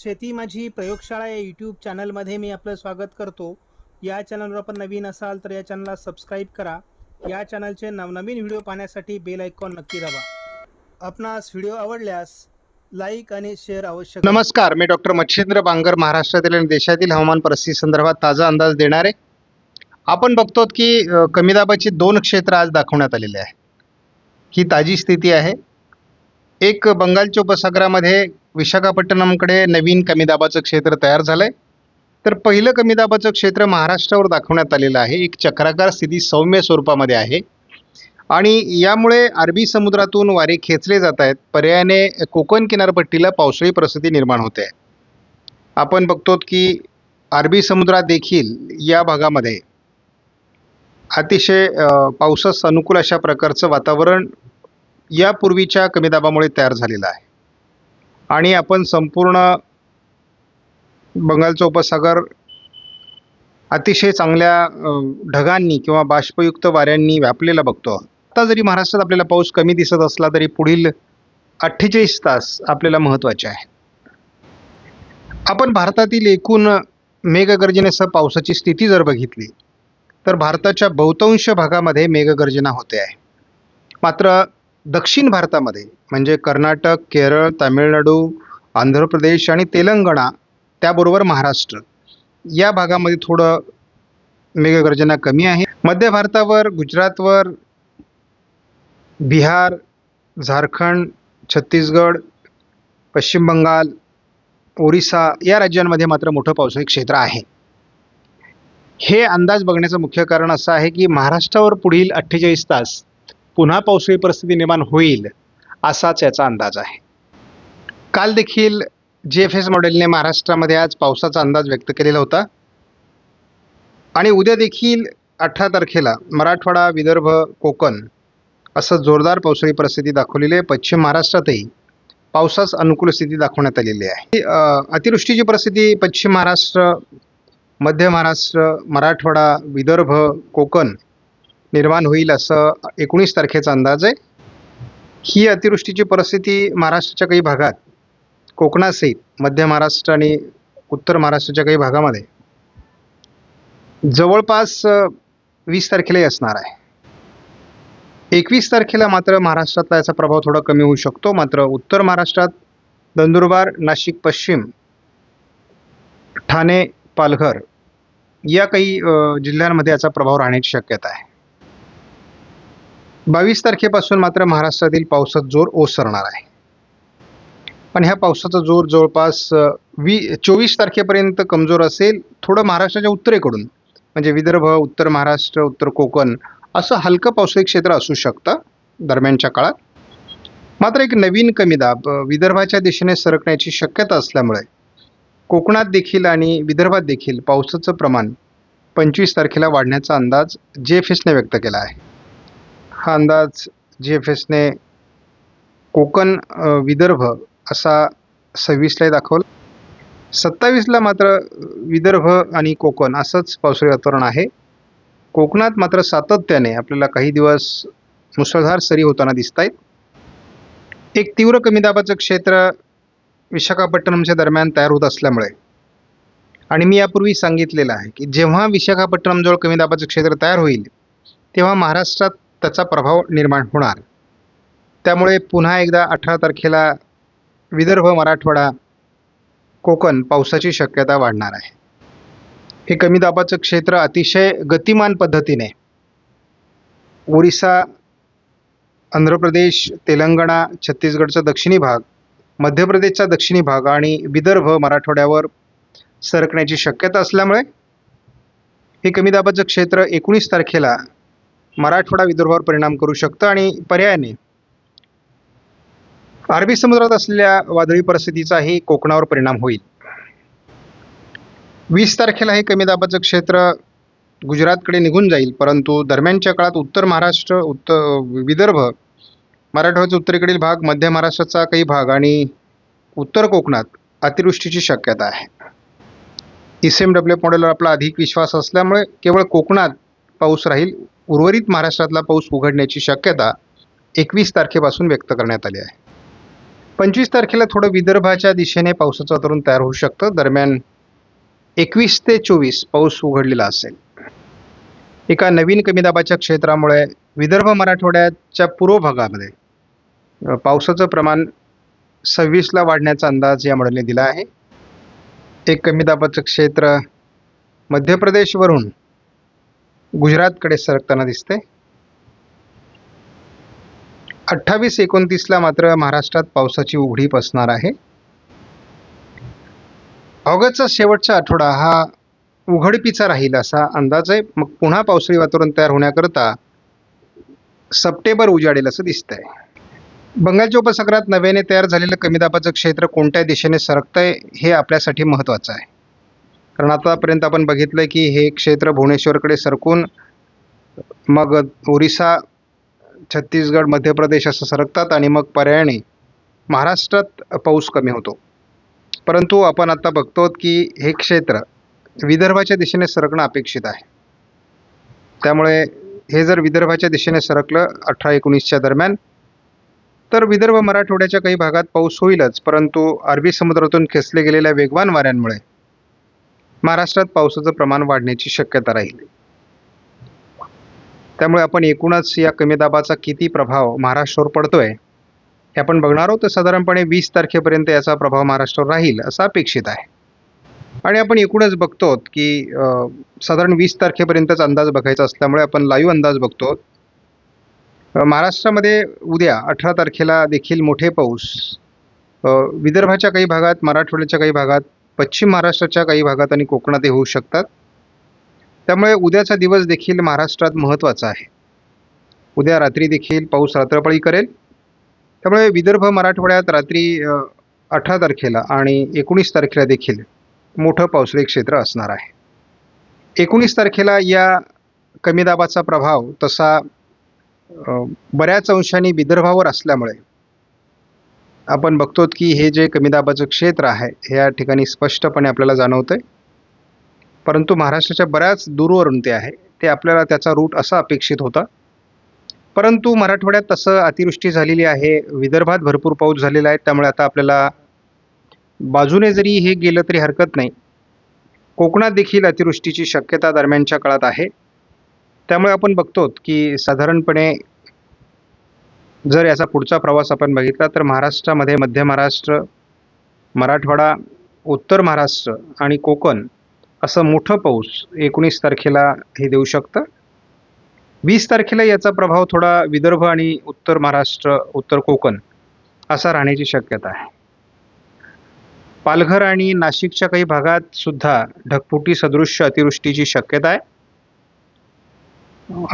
शेती माझी प्रयोगशाळा या यूट्यूब चॅनलमध्ये मी आपलं स्वागत करतो. या चॅनलवर आपण नवीन असाल तर या चॅनलला सबस्क्राईब करा. या चॅनलचे नवनवीन व्हिडिओ पाहण्यासाठी बेल आयकॉन नक्की दाबा. आपणास व्हिडिओ आवडल्यास लाईक आणि शेअर आवश्यक नमस्कार मी डॉक्टर मच्छिंद्र बांगर महाराष्ट्रातील आणि देशातील हवामान परिस्थिती संदर्भात ताजा अंदाज देणारे. आपण बघतो की कमी दाबाची दोन क्षेत्र आज दाखवण्यात आलेले आहे. ही ताजी स्थिती आहे. एक बंगालच्या उपसागरामध्ये विशाखापट्टणमकडे नवीन कमी दाबाचं क्षेत्र तयार झालं आहे तर पहिलं कमी दाबाचं क्षेत्र महाराष्ट्रावर दाखवण्यात आलेलं आहे. एक चक्राकार स्थिती सौम्य स्वरूपामध्ये आहे. आणि यामुळे अरबी समुद्रातून वारे खेचले जात आहेत. पर्यायाने कोकण किनारपट्टीला पावसाळी परिस्थिती निर्माण होते. आहे आपण बघतो की अरबी समुद्रात देखील या भागामध्ये अतिशय पावसास अनुकूल अशा प्रकारचं वातावरण यापूर्वीच्या कमी दाबामुळे तयार झालेला आहे. आणि आपण संपूर्ण बंगालचा उपसागर अतिशय चांगल्या ढगांनी किंवा बाष्पयुक्त वाऱ्यांनी व्यापलेला बघतो. आता जरी महाराष्ट्रात आपल्याला पाऊस कमी दिसत असला तरी पुढील अठ्ठेचाळीस तास आपल्याला महत्त्वाचे आहे. आपण भारतातील एकूण मेघगर्जनेसह पावसाची स्थिती जर बघितली तर भारताच्या बहुतांश भागामध्ये मेघगर्जना होते आहे. मात्र दक्षिण भारतामध्ये म्हणजे कर्नाटक केरळ तामिळनाडू आंध्र प्रदेश आणि तेलंगणा त्याबरोबर महाराष्ट्र. या भागामध्ये थोडं मेघगर्जना कमी आहे. मध्य भारतावर गुजरातवर बिहार झारखंड छत्तीसगड पश्चिम बंगाल ओरिसा या राज्यांमध्ये मात्र मोठं पावसाळी क्षेत्र आहे. हे अंदाज बघण्याचं मुख्य कारण असं आहे की महाराष्ट्रावर पुढील अठ्ठेचाळीस तास पुन्हा पावसाळी परिस्थिती निर्माण होईल असाच याचा अंदाज आहे. काल देखील जी एफ एस मॉडेलने महाराष्ट्रामध्ये आज पावसाचा अंदाज व्यक्त केलेला होता. आणि उद्या देखील अठरा तारखेला मराठवाडा विदर्भ कोकण असं जोरदार पावसाळी परिस्थिती दाखवलेली आहे. पश्चिम महाराष्ट्रातही पावसास अनुकूल स्थिती दाखवण्यात आलेली आहे. अतिवृष्टीची परिस्थिती पश्चिम महाराष्ट्र मध्य महाराष्ट्र मराठवाडा विदर्भ कोकण निर्माण होईल असं एकोणीस तारखेचा अंदाज आहे. ही अतिवृष्टीची परिस्थिती महाराष्ट्राच्या काही भागात कोकणासहित मध्य महाराष्ट्र आणि उत्तर महाराष्ट्राच्या काही भागामध्ये जवळपास वीस तारखेलाही असणार आहे. एकवीस तारखेला मात्र महाराष्ट्रातला याचा प्रभाव थोडा कमी होऊ शकतो. मात्र उत्तर महाराष्ट्रात नंदुरबार नाशिक पश्चिम ठाणे पालघर या काही जिल्ह्यांमध्ये याचा प्रभाव राहण्याची शक्यता आहे. बावीस तारखेपासून मात्र महाराष्ट्रातील पावसात जोर ओसरणार आहे. पण ह्या पावसाचा जोर जवळपास वी चोवीस तारखेपर्यंत कमजोर असेल थोडं महाराष्ट्राच्या उत्तरेकडून. म्हणजे विदर्भ उत्तर महाराष्ट्र उत्तर कोकण असं हलकं पावसाळी क्षेत्र असू शकतं दरम्यानच्या काळात. मात्र एक नवीन कमी दाब विदर्भाच्या दिशेने सरकण्याची शक्यता असल्यामुळे कोकणात देखील आणि विदर्भात देखील पावसाचं प्रमाण पंचवीस तारखेला वाढण्याचा अंदाज जे एफ एसने व्यक्त केला आहे. हा अंदाज जी एफ एसने कोकण विदर्भ असा सव्वीसलाही दाखवला. सत्तावीसला मात्र विदर्भ आणि कोकण असंच पावसाळी वातावरण आहे. कोकणात मात्र सातत्याने आपल्याला काही दिवस मुसळधार सरी होताना दिसत आहेत एक तीव्र कमी दाबाचं क्षेत्र विशाखापट्टणमच्या दरम्यान तयार होत असल्यामुळे. आणि मी यापूर्वी सांगितलेलं आहे की जेव्हा विशाखापट्टणमजवळ कमी दाबाचं क्षेत्र तयार होईल तेव्हा महाराष्ट्रात त्याचा प्रभाव निर्माण होणार. त्यामुळे पुन्हा एकदा अठरा तारखेला विदर्भ मराठवाडा कोकण पावसाची शक्यता वाढणार आहे. हे कमी दाबाचं क्षेत्र अतिशय गतिमान पद्धतीने ओरिसा आंध्र प्रदेश तेलंगणा छत्तीसगडचा दक्षिणी भाग मध्य प्रदेशचा दक्षिणी भाग आणि विदर्भ मराठवाड्यावर सरकण्याची शक्यता असल्यामुळे हे कमी दाबाचं क्षेत्र एकोणीस तारखेला मराठवाडा विदर्भावर परिणाम करू शकतं आणि पर्यायाने. अरबी समुद्रात असलेल्या वादळी परिस्थितीचाही कोकणावर परिणाम होईल. वीस तारखेला हे कमी दाबाचं क्षेत्र गुजरातकडे निघून जाईल परंतु दरम्यानच्या काळात उत्तर महाराष्ट्र उत्तर विदर्भ मराठवाड्याचा उत्तरेकडील भाग मध्य महाराष्ट्राचा काही भाग आणि उत्तर कोकणात अतिवृष्टीची शक्यता आहे. ई सी एम डब्ल्यू मॉडेलवर आपला अधिक विश्वास असल्यामुळे केवळ कोकणात पाऊस राहील उर्वरित महाराष्ट्रातला पाऊस उघडण्याची शक्यता एकवीस तारखेपासून व्यक्त करण्यात आली आहे. पंचवीस तारखेला थोडं विदर्भाच्या दिशेने पावसाचं वातावरण तयार होऊ शकतं. दरम्यान एकवीस ते चोवीस पाऊस उघडलेला असेल. एका नवीन कमी दाबाच्या क्षेत्रामुळे विदर्भ मराठवाड्याच्या पूर्व भागामध्ये पावसाचं प्रमाण सव्वीसला वाढण्याचा अंदाज या मॉडेलने दिला आहे. एक कमी दाबाचं क्षेत्र मध्य प्रदेशवरून गुजरातकडे सरकताना दिसते. अठ्ठावीस एकोणतीसला मात्र महाराष्ट्रात पावसाची उघडीप असणार आहे. ऑगस्टचा शेवटचा आठवडा हा उघडपीचा राहील असा अंदाज आहे. मग पुन्हा पावसाळी वातावरण तयार होण्याकरता सप्टेंबर उजाडेल असं दिसतंय. बंगालच्या उपसागरात नव्याने तयार झालेलं कमी दाबाचं क्षेत्र कोणत्या दिशेने सरकतंय हे आपल्यासाठी महत्त्वाचं आहे. कारण आतापर्यंत आपण बघितलं की हे क्षेत्र भुवनेश्वरकडे सरकून मग ओरिसा छत्तीसगड मध्य प्रदेश असं सरकतात आणि मग पर्यायाने महाराष्ट्रात पाऊस कमी होतो. परंतु आपण आता बघतो की हे क्षेत्र विदर्भाच्या दिशेने सरकणं अपेक्षित आहे. त्यामुळे हे जर विदर्भाच्या दिशेने सरकलं अठरा एकोणीसच्या दरम्यान तर विदर्भ मराठवाड्याच्या काही भागात पाऊस होईलच. परंतु अरबी समुद्रातून खेचले गेलेल्या वेगवान वाऱ्यांमुळे महाराष्ट्रात पावसाचं प्रमाण वाढण्याची शक्यता राहील. त्यामुळे आपण एकूणच या कमी दाबाचा किती प्रभाव महाराष्ट्रावर पडतोय हे आपण बघणार आहोत. तर साधारणपणे वीस तारखेपर्यंत याचा प्रभाव महाराष्ट्रावर राहील असं अपेक्षित आहे. आणि आपण एकूणच बघतो की साधारण वीस तारखेपर्यंतच अंदाज बघायचा असल्यामुळे आपण लाईव्ह अंदाज बघतो. महाराष्ट्रामध्ये उद्या अठरा तारखेला देखील मोठे पाऊस विदर्भाच्या काही भागात मराठवाड्याच्या काही भागात पश्चिम महाराष्ट्राच्या काही भागात आणि कोकणातही होऊ शकतात. त्यामुळे उद्याचा दिवस देखील महाराष्ट्रात महत्त्वाचा आहे. उद्या रात्री देखील पाऊस रात्रपाळी करेल. त्यामुळे विदर्भ मराठवाड्यात रात्री अठरा तारखेला आणि एकोणीस तारखेला देखील मोठं पावसाळी क्षेत्र असणार आहे. एकोणीस तारखेला या कमी दाबाचा प्रभाव तसा बऱ्याच अंशांनी विदर्भावर असल्यामुळे आपण बघतो की हे जे कमी दाबाचं क्षेत्र आहे हे या ठिकाणी स्पष्टपणे आपल्याला जाणवतं आहे परंतु महाराष्ट्राच्या बऱ्याच दूरवरून ते आहे ते आपल्याला त्याचा रूट असा अपेक्षित होता. परंतु मराठवाड्यात तसं अतिवृष्टी झालेली आहे विदर्भात भरपूर पाऊस झालेला आहे त्यामुळे आता आपल्याला बाजूने जरी हे गेलं तरी हरकत नाही. कोकणात देखील अतिवृष्टीची शक्यता दरम्यानच्या काळात आहे. त्यामुळे आपण बघतो की साधारणपणे जर याचा पुढचा प्रवास आपण बघितला तर महाराष्ट्रामध्ये मध्य महाराष्ट्र मराठवाडा उत्तर महाराष्ट्र आणि कोकण असं मोठं पाऊस एकोणीस तारखेला हे देऊ शकतं. वीस तारखेला याचा प्रभाव थोडा विदर्भ आणि उत्तर महाराष्ट्र उत्तर कोकण असा राहण्याची शक्यता आहे. पालघर आणि नाशिकच्या काही भागात सुद्धा ढगफुटी सदृश्य अतिवृष्टीची शक्यता आहे.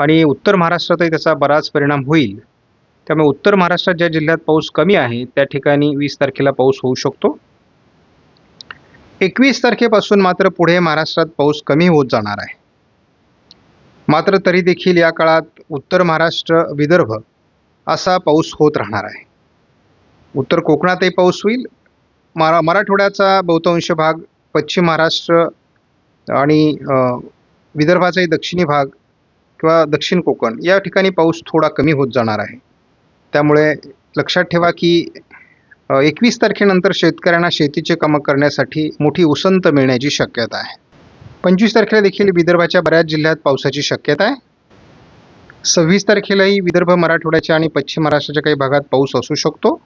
आणि उत्तर महाराष्ट्रातही त्याचा बराच परिणाम होईल. त्यामुळे उत्तर महाराष्ट्रात ज्या जिल्ह्यात पाऊस कमी आहे त्या ठिकाणी वीस तारखेला पाऊस होऊ शकतो. एकवीस तारखेपासून मात्र पुढे महाराष्ट्रात पाऊस कमी होत जाणार आहे. मात्र तरी देखील या काळात उत्तर महाराष्ट्र विदर्भ असा पाऊस होत राहणार आहे. उत्तर कोकणातही पाऊस होईल. मरा मराठवाड्याचा बहुतांश भाग पश्चिम महाराष्ट्र आणि विदर्भाचाही दक्षिणी भाग किंवा दक्षिण कोकण या ठिकाणी पाऊस थोडा कमी होत जाणार आहे. त्यामुळे लक्षात ठेवा की एकवीस तारखेनंतर शेतकऱ्यांना शेतीचे कामं करण्यासाठी मोठी उसंत मिळण्याची शक्यता आहे. पंचवीस तारखेला देखील विदर्भाच्या बऱ्याच जिल्ह्यात पावसाची शक्यता आहे. सव्वीस तारखेलाही विदर्भ मराठवाड्याच्या आणि पश्चिम महाराष्ट्राच्या काही भागात पाऊस असू शकतो.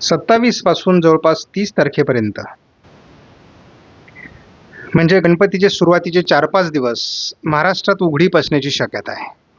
सत्तावीसपासून जवळपास तीस तारखेपर्यंत. म्हणजे गणपतीचे सुरुवातीचे चार पाच दिवस महाराष्ट्रात उघडीप असण्याची शक्यता आहे.